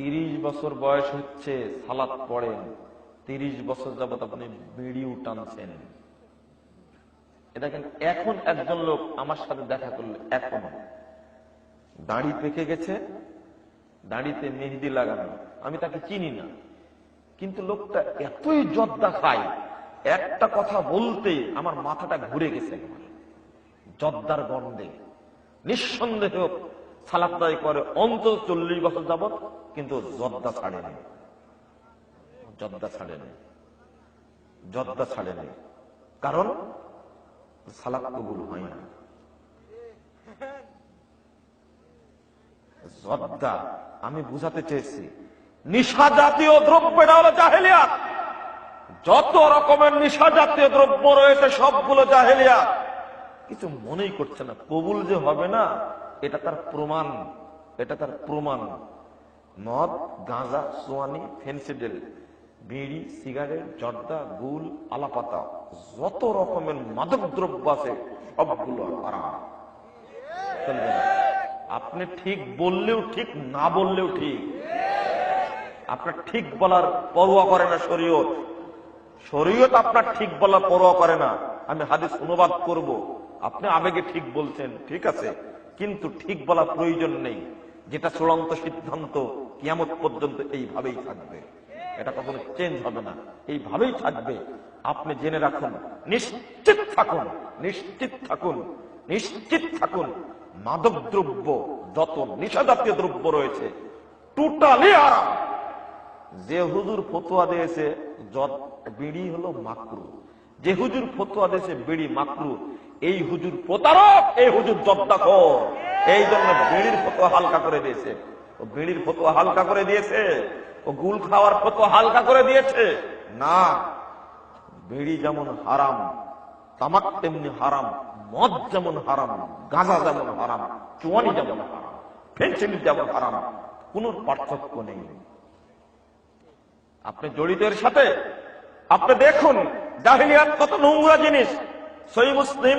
তিরিশ বছর বয়স হচ্ছে, সালাত পড়েন। তিরিশ বছর যাবত আপনি বিড়িও টানছেন দেখেন এখন একজন লোক আমার সাথে দেখা করলে এখন। দাড়ি পেকে গেছে, দাড়িতে মেহেদি লাগানো। আমি তাকে চিনি না। কিন্তু লোকটা এতই জর্দা খায়, একটা কথা বলতে আমার মাথাটা ঘুরে গেছে। জর্দার গন্ধে। নিঃসন্দেহ সালাদাই করে অন্তত চল্লিশ বছর যাবত কিন্তু জর্দা ছাড়েনি। জর্দা ছাড়েনি। জর্দা ছাড়েনি। কারণ সালাদ কবুল হয় না। জর্দা, আমি বুঝাতে চেয়েছি নিশা জাতীয় দ্রব্যটা হলো জাহেলিয়া যত রকমের নিশা জাতীয় দ্রব্য রয়েছে, সবগুলো জাহেলিয়া কিছু মনেই করছে না। কবুল যে হবে না এটা তার প্রমাণ, এটা তার প্রমাণ। মদ গাঁজা, সোয়ানি, ফেন্সিডেল, বিড়ি, সিগারেট, জর্দা, গুল, আলাপাতা, যত রকমের মাদক দ্রব্য আছে, সবগুলো আপনি ঠিক বললেও ঠিক, না বললেও ঠিক। আপনার ঠিক বলার পরোয়া করে না শরীয়ত। শরীয়ত আপনার ঠিক বলার পরোয়া করে না। আমি হাদিস অনুবাদ করব। আপনি আবেগে ঠিক বলছেন, ঠিক আছে। কিন্তু ঠিক বলা প্রয়োজন নেই। যেটা চূড়ান্ত সিদ্ধান্ত কিয়ামত পর্যন্ত এইভাবেই থাকবে। এটা কখনো চেঞ্জ হবে না। এইভাবেই থাকবে। আপনি জেনে রাখুন, নিশ্চিত থাকুন নিশ্চিত থাকুন নিশ্চিত থাকুন মাদক দ্রব্য যত নিষেধাজ্ঞ দ্রব্য রয়েছে টোটালি আরাম যে হুজুর ফতোয়া দিয়েছে বিড়ি হলো মাকরু। যে হুজুর ফতোয়া দিয়েছে, বিড়ি মাকরু। এই হুজুর প্রতারক, এই হুজুর জব্দাখর। এই জন্য বিড়ির ফতোয়া হালকা করে দিয়েছে। ও বিড়ির ফতোয়া হালকা করে দিয়েছে, ও গুল খাওয়ার ফতোয়া হালকা করে দিয়েছে। না, বিড়ি যেমন হারাম, তামাক তেমনি হারাম, মদ যেমন হারাম, গাঁজা যেমন হারাম, চুয়ানি যেমন হারাম ফেন্সিল যেমন হারাম কোন পার্থক্য নেই। আপনি জড়িত এর সাথে, আপনি দেখুন, জাহিলিয়াত কত নোংরা জিনিস। সই মুসলিম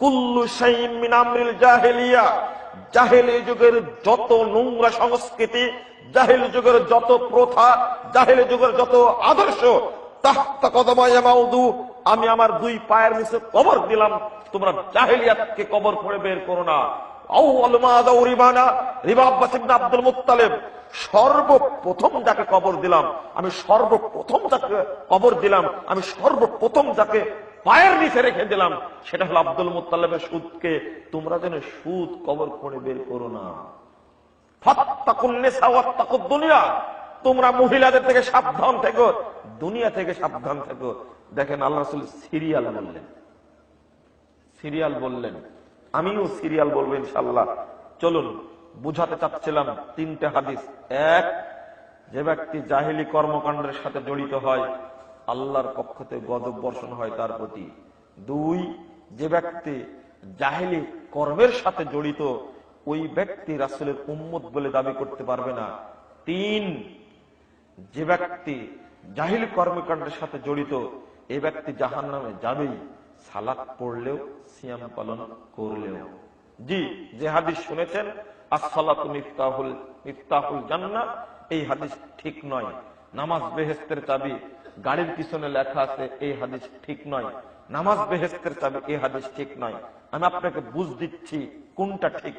কুল্লু যুগের যত নোংরা সংস্কৃতি, জাহেল যুগের যত প্রথা, জাহেলি যুগের যত আদর্শ আমি আমার দুই পায়ের নিচে কবর দিলাম। তোমরা জাহেলিয়াতকে কবর করে বের করো না। আব্দুল মুত্তালিব, সর্বপ্রথম যাকে কবর দিলাম, আমি সর্বপ্রথম যাকে কবর দিলাম, আমি সর্বপ্রথম যাকে পায়ের নিচে রেখে দিলাম। সেটা হলো আব্দুল মুত্তালিবের সুদকে। তোমরা যেন সুদ কবর করে বের করো না। তোমরা মহিলাদের থেকে সাবধান থেকো, দুনিয়া থেকে সাবধান থেকো। দেখেন আল্লাহ সিরিয়াল বললেন। সিরিয়াল বললেন। আমিও সিরিয়াল বলব ইনশাল্লাহ চলুন, বুঝাতে চাচ্ছিলাম তিনটে হাদিস। এক, যে ব্যক্তি জাহিলি কর্মকাণ্ডের সাথে জড়িত হয় আল্লাহর পক্ষ থেকে গজব বর্ষণ হয় তার প্রতি। দুই, যে ব্যক্তি জাহিলি কর্মের সাথে জড়িত, ওই ব্যক্তি রাসুলের উম্মত বলে দাবি করতে পারবে না। তিন, যে ব্যক্তি জাহিল কর্মকাণ্ডের সাথে জড়িত এই ব্যক্তি জাহান নামে যাবেই, সালাত পড়লেও, সিয়াম পালন করলেও। জি, যে হাদিস শুনেছেন, আসসালাতু মিফতাহুল মিফতাহুল এই হাদিস ঠিক নয়। নামাজ বেহেস্তের চাবি গাড়ির পিছনে লেখা আছে, এই হাদিস ঠিক নয়। নামাজ বেহেস্তের চাবি, এই হাদিস ঠিক নয়। আমি আপনাকে বুঝ দিচ্ছি কোনটা ঠিক।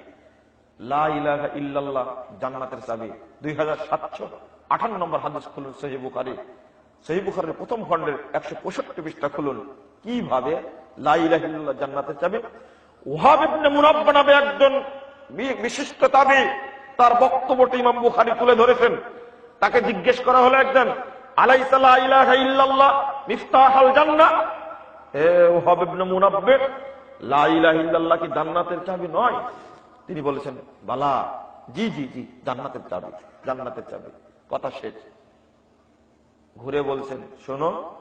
জান্নাতের চাবি। দুই হাজার সাতশো আঠান্ন নম্বর হাদিস খুলুন সহি বুখারি। সহি বুখারির প্রথম খণ্ডের একশো পঁয়ষট্টি পৃষ্ঠা খুলুন। কীভাবে? লা ইলাহা ইল্লাল্লাহ, জান্নাতের চাবি। ওহাব ইবনে মুনাব্বা নামে একজন বিশিষ্ট তাবি, তার বক্তব্যটি ইমাম বুখারী তুলে ধরেছেন। তাকে জিজ্ঞেস করা হলো একজন জান্নাতের চাবি নয়? তিনি বলেছেন, বালা, জি জি জি, জান্নাতের চাবি জান্নাতের চাবি। কথা শেষ। ঘুরে বলছেন, শোনো,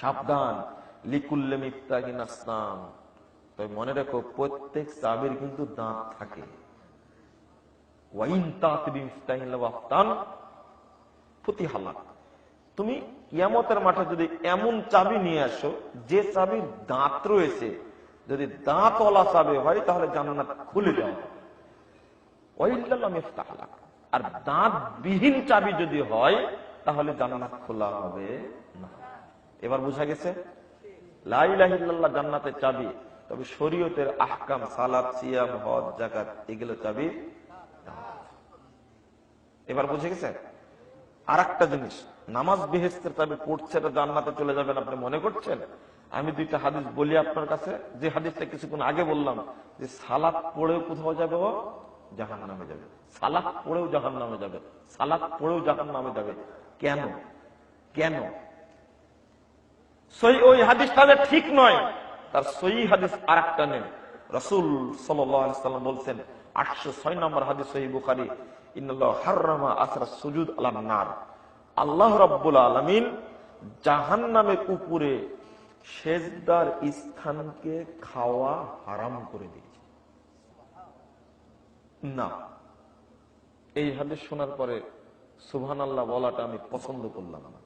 সাবধান, লিকুল্লে মিফতাহিন আসলাম তবে মনে রেখো, প্রত্যেক চাবির কিন্তু দাঁত থাকে। ওয়াইন তাত বিফতাহিন লাফতান তুমি ইয়ামতের মাঠে যদি এমন চাবি নিয়ে আসো, যে চাবির দাঁত রয়েছে, যদি দাঁতওয়ালা চাবি হয়, তাহলে জান্নাত খুলে যাও আর দাঁত বিহীন চাবি যদি হয়, তাহলে জান্নাত খোলা হবে না। এবার বুঝা গেছে? লাইলাহিল্লাহ জান্নাতের চাবি, তবে শরীয়তের আহকাম সালাদ সিয়াম, হজ জাকাত এগুলো চাবি এবার বুঝে গেছে? আর একটা জিনিস নামাজ বেহেস্তের চাবি পড়ছে এটা জান্নাতে চলে যাবেন আপনি মনে করছেন? আমি দুইটা হাদিস বলি আপনার কাছে। যে হাদিসটা কিছুক্ষণ আগে বললাম যে সালাদ পড়েও কোথাও যাবে ও? জাহান নামে যাবে। সালাদ পড়েও জাহান নামে যাবে। সালাদ পড়েও জাহান নামে যাবে। কেন? কেন? সই ওই হাদিসটা যে ঠিক নয়। তার সই হাদিস আর একটা নেন রসুল সাল্লাম বলছেন, আটশো ছয় নম্বর হাদিস সহি বুখারি হার্রামা আসরা সুজুদ আলাম নার। আল্লাহ রব্বুল আলমিন জাহান নামের উপরে সেজদার স্থানকে খাওয়া হারাম করে দিয়েছে না। এই হাদিস শোনার পরে সুবহান আল্লাহ বলাটা আমি পছন্দ করলাম না।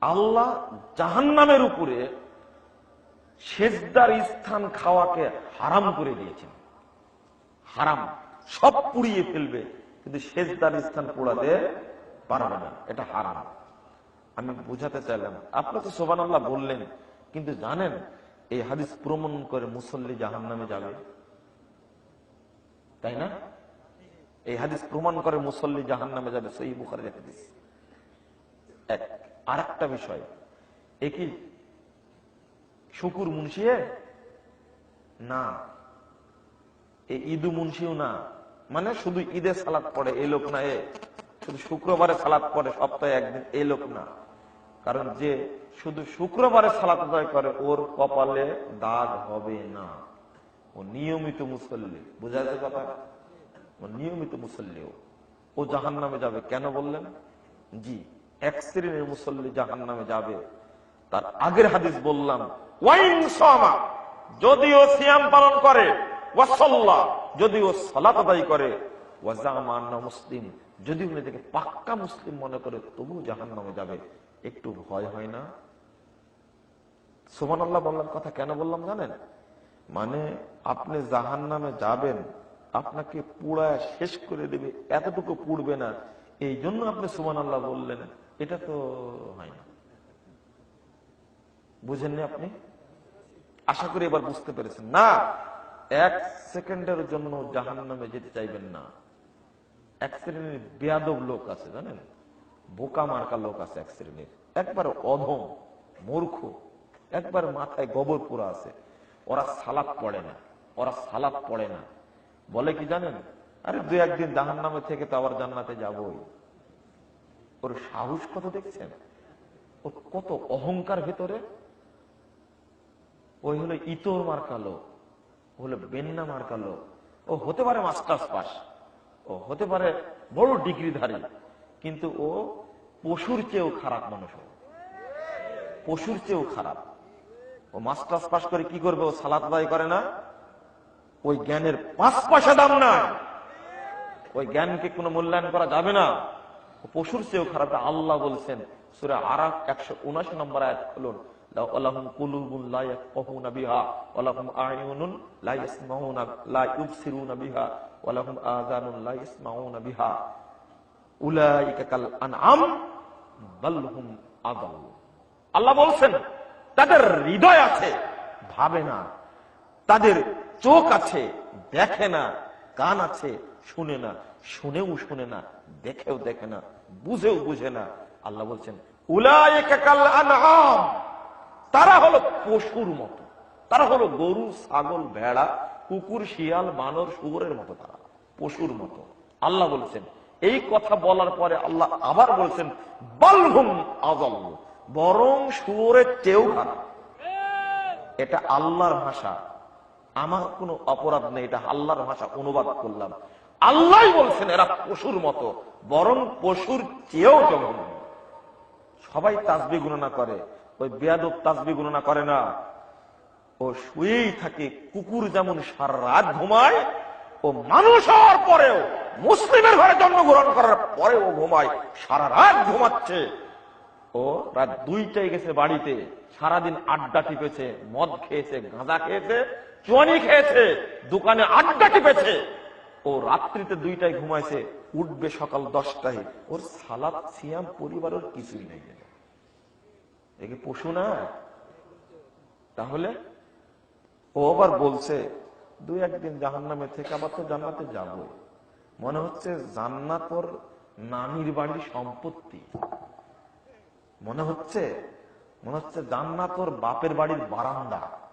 আল্লাহ জাহান নামের উপরে সেজদার স্থান খাওয়াকে হারাম করে দিয়েছেন। হারাম। সব পুড়িয়ে ফেলবে। কিন্তু সেজদার স্থান পোড়াতে পারবে না। এটা হারাম। আমি বুঝাতে চাইলাম। আপনি তো সোবান আল্লাহ বললেন, কিন্তু জানেন এই হাদিস প্রমাণ করে মুসল্লি জাহান নামে যাবে? তাই না? এই হাদিস প্রমাণ করে মুসল্লি জাহান নামে যাবে সেই বুখারের হাদিস। এক। আর একটা বিষয় একই শুকুর মুন্সিয়ে? না। এই ঈদু মুন্সিও না। মানে শুধু ঈদে সালাদ পড়ে, এই লোক না, এ। শুধু শুক্রবারে সালাদ পড়ে, সপ্তাহে একদিন এই লোক না। কারণ যে শুধু শুক্রবারে সালাত আদায় করে, ওর কপালে দাগ হবে না। ও নিয়মিত মুসল্লি। বোঝা যাচ্ছে কথা? ও নিয়মিত মুসল্লি ও। জাহান নামে যাবে, কেন বললেন? জি, এক শ্রেণির মুসল্লি জাহান নামে যাবে। তার আগের হাদিস বললাম, ওয়াইন সামা যদিও সিয়াম পালন করে যদিও সালাত আদায় করে ওয়াজামান্না মুসলিম, যদি উনি থেকে পাক্কা মুসলিম মনে করে তবু জাহান নামে যাবে। একটু ভয় হয় না? সুমান আল্লাহ বললাম কথা কেন বললাম জানেন? মানে আপনি জাহান নামে যাবেন, আপনাকে পুড়ায় শেষ করে দেবে, এতটুকু পুড়বে না। এই জন্য আপনি সুমান আল্লাহ বললেন, এটা তো হয় না। বুঝেননি আপনি? আশা করি এবার বুঝতে পেরেছেন। না এক সেকেন্ডের জন্য জাহান নামে যেতে চাইবেন না। এক শ্রেণির বেয়াদব লোক আছে, জানেন? বোকা মার্কা লোক আছে এক শ্রেণির। একবার অধম, মূর্খ, একবার মাথায় গোবর পুরা আছে। ওরা সালাদ পড়ে না, ওরা সালাদ পড়ে না। বলে কি জানেন? আরে দু একদিন জাহান নামে থেকে তো আবার জান্নাতে যাবই। ওর সাহস কত দেখছেন? ওর কত অহংকার ভেতরে? ওই হলো ইতর মার্কালো হলো বেন্না মার্কালো ও হতে পারে মাস্টার্স পাস। ও হতে পারে বড় ডিগ্রিধারী। কিন্তু ও পশুর চেয়েও খারাপ মানুষ পশুর চেয়েও খারাপ। ও মাস্টার্স পাস করে কি করবে? ও সালাত আদায় করে না। ওই জ্ঞানের পাঁচ পয়সা দাম না। ওই জ্ঞানকে কোনো মূল্যায়ন করা যাবে না। পশুর চেয়েও খারাপ। আল্লাহ বলছেন, সুরা আর একশো উনাশি নম্বর আয়াত খুলুন। আল্লাহ বলছেন, তাদের হৃদয় আছে, ভাবে না। তাদের চোখ আছে, দেখে না। কান আছে, শুনে না। শুনেও শুনে না, দেখেও দেখে না, বুঝেও বুঝে না। আল্লাহ বলছেন, উলাইকা কাল আনআম তারা হলো পশুর মতো। তারা হলো গরু, ছাগল, ভেড়া, কুকুর, শিয়াল, বানর, শুয়োরের মতো তারা। পশুর মতো। আল্লাহ বলছেন, এই কথা বলার পরে আল্লাহ আবার বলছেন, বালহুম আজল, বরং শুয়োরের চেয়েও খারাপ। এটা আল্লাহর ভাষা। আমার কোনো অপরাধ নেই, এটা আল্লাহর ভাষা, অনুবাদ করলাম। আল্লাহ বলছেন, এরা পশুর মতো, বরং পশুর চেয়েও জঘন্য। সবাই তাসবি গুণনা করে। ওই বেয়াদব তাসবি গণনা করে না। ও শুয়েই থাকে, কুকুর যেমন সারা রাত ঘুমায়, ও মানুষ হওয়ার পরেও, মুসলিমের ঘরে জন্মগ্রহণ করার পরেও ও ঘুমায়, সারা রাত ঘুমাচ্ছে। ও রাত দুইটায় গেছে বাড়িতে, সারাদিন আড্ডা টিপেছে, মদ খেয়েছে, গাঁজা খেয়েছে, চুয়ানি খেয়েছে, দোকানে আড্ডা টিপেছে। ও রাত্রিতে দুইটায় ঘুমাইছে, উঠবে সকাল দশটায়। ওর সালাদ সিয়াম পরিবারের কিছুই নেই। একে পশু না? তাহলে? ও আবার বলছে, দুই একদিন জাহান নামে থেকে আবার তো জান্নাতে যাব মনে হচ্ছে জান্নাত ওর নানির বাড়ির সম্পত্তি। মনে হচ্ছে? মনে হচ্ছে জান্নাত ওর বাপের বাড়ির বারান্দা।